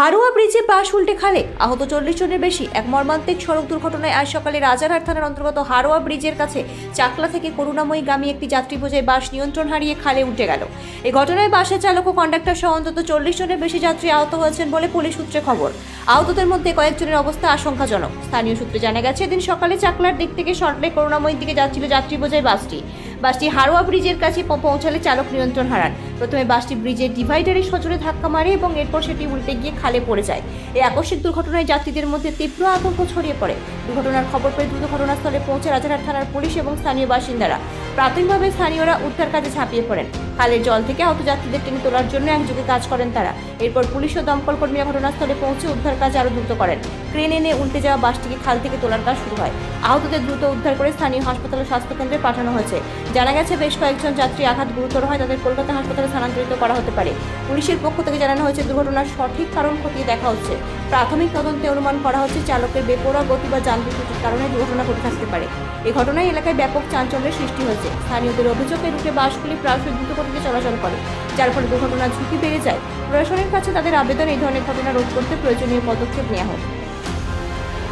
হারোয়া ব্রিজে বাস উল্টে খালে আহত চল্লিশ জনের বেশি। এক মর্মান্তিক সড়ক দুর্ঘটনায় আজ সকালে রাজারহাট থানার অন্তর্গত হারোয়া ব্রিজের কাছে চাকলা থেকে করুণাময়ী গ্রামে একটি যাত্রী বোঝাই বাস নিয়ন্ত্রণ হারিয়ে খালে উঠে গেল। এই ঘটনায় বাসের চালক ও কন্ডাক্টর সহ অন্তত চল্লিশ জনের বেশি যাত্রী আহত হয়েছেন বলে পুলিশ সূত্রে খবর। আহতদের মধ্যে কয়েকজনের অবস্থা আশঙ্কাজনক। স্থানীয় সূত্রে জানা গেছে, এদিন সকালে চাকলার দিক থেকে সরলে করুণাময়ীর দিকে যাচ্ছিল যাত্রী বোঝাই বাসটি। বাসটি হারোয়া ব্রিজের কাছে পৌঁছালে চালক নিয়ন্ত্রণ হারান। প্রথমে বাসটি ব্রিজের ডিভাইডারে সজোরে ধাক্কা মারে এবং এরপর সেটি উল্টে গিয়ে খালে পড়ে যায়। এই আকস্মিক দুর্ঘটনায় যাত্রীদের মধ্যে তীব্র আতঙ্ক ছড়িয়ে পড়ে। দুর্ঘটনার খবর পেয়ে দ্রুত ঘটনাস্থলে পৌঁছে রাজারহাট থানার পুলিশ এবং স্থানীয় বাসিন্দারা। প্রাথমিকভাবে স্থানীয়রা উদ্ধার কাজে ঝাঁপিয়ে পড়েন। খালের জল থেকে আহত যাত্রীদের টেনে তোলার জন্য একযোগে কাজ করেন তারা। এরপর পুলিশ ও দমকল কর্মীরা ঘটনাস্থলে পৌঁছে উদ্ধার কাজ আরও দ্রুত করেন। ক্রেন এনে উল্টে যাওয়া বাসটিকে খাল থেকে তোলার কাজ শুরু হয়। আহতদের দ্রুত উদ্ধার করে স্থানীয় হাসপাতাল ও স্বাস্থ্যকেন্দ্রে পাঠানো হয়েছে। জানা গেছে, বেশ কয়েকজন যাত্রী আঘাত গুরুতর হয়, তাদের কলকাতা হাসপাতালে স্থানান্তরিত করা হতে পারে। পুলিশের পক্ষ থেকে জানানো হয়েছে, দুর্ঘটনার সঠিক কারণ খতিয়ে দেখা হচ্ছে। প্রাথমিক তদন্তে অনুমান করা হচ্ছে, চালকের বেপরোয়া গতি বা যান্ত্রিক ত্রুটির কারণে দুর্ঘটনা ঘটে থাকতে পারে। এই ঘটনায় এলাকায় ব্যাপক চাঞ্চল্যের সৃষ্টি হয়েছে। স্থানীয়দের অভিযোগে রুটে বাসগুলি প্রায়শই দ্রুত গতিতে চলাচল করে, যার ফলে দুর্ঘটনার ঝুঁকি বেড়ে যায়। প্রশাসনের কাছে তাদের আবেদন, এই ধরনের ঘটনা রোধ করতে প্রয়োজনীয় পদক্ষেপ নেওয়া হোক।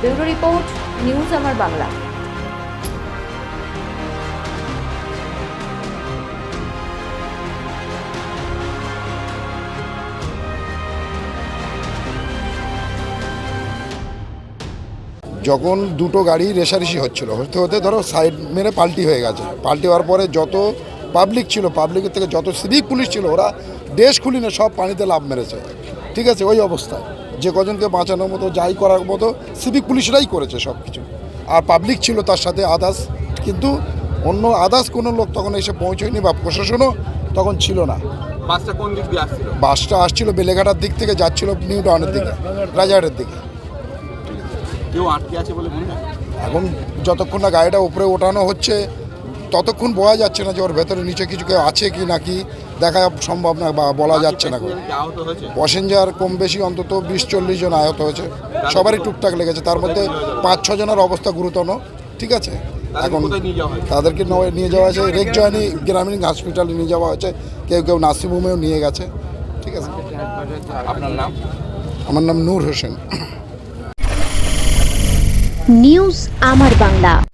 ব্যুরো রিপোর্ট, নিউজ আমার বাংলা। যখন দুটো গাড়ি রেশারেশি হচ্ছিল, হতে হতে ধরো সাইড মেরে পাল্টি হয়ে গেছে। পাল্টি হওয়ার পরে যত পাবলিক ছিল পাবলিকের থেকে যত সিভিক পুলিশ ছিল ওরা দেশ খুলি না সব পানিতে লাভ মেরেছে। ঠিক আছে ওই অবস্থায়। যে কজনকে বাঁচানোর মতো যাই করার মতো সিভিক পুলিশরাই করেছে সব কিছু আর পাবলিক ছিল তার সাথে আদার্স কিন্তু অন্য আদার্স কোনো লোক তখন এসে পৌঁছয়নি বা প্রশাসনও তখন ছিল না। বাসটা কোন দিক দিয়ে আসছিল? বাসটা আসছিল বেলেঘাটার দিক থেকে যাচ্ছিল নিউ টাউনের দিকে রাজাহাটের দিকে। কেউ আটকে আছে বলে মনে হয়? এখন যতক্ষণ না গাড়িটা উপরে ওঠানো হচ্ছে ততক্ষণ বোঝা যাচ্ছে না যে ওর ভেতরে নিচে কিছু কেউ আছে কি নাকি দেখা সম্ভব না বা বলা যাচ্ছে না প্যাসেঞ্জার কম বেশি অন্তত বিশ চল্লিশ জন আহত হয়েছে। সবারই টুকটাক লেগেছে। তার মধ্যে পাঁচ ছ জনের অবস্থা গুরুতর ঠিক আছে? এখন কোথায় নিয়ে যাওয়া হয়েছে? তাদেরকে নয়- নিয়ে যাওয়া হয়েছে। রেকজয়নি গ্রামীণ হসপিটালে নিয়ে যাওয়া হয়েছে। কেউ কেউ নার্সিংহোমেও নিয়ে গেছে। ঠিক আছে? আপনার নাম? আমার নাম নূর হোসেন। নিউজ আমার বাংলা।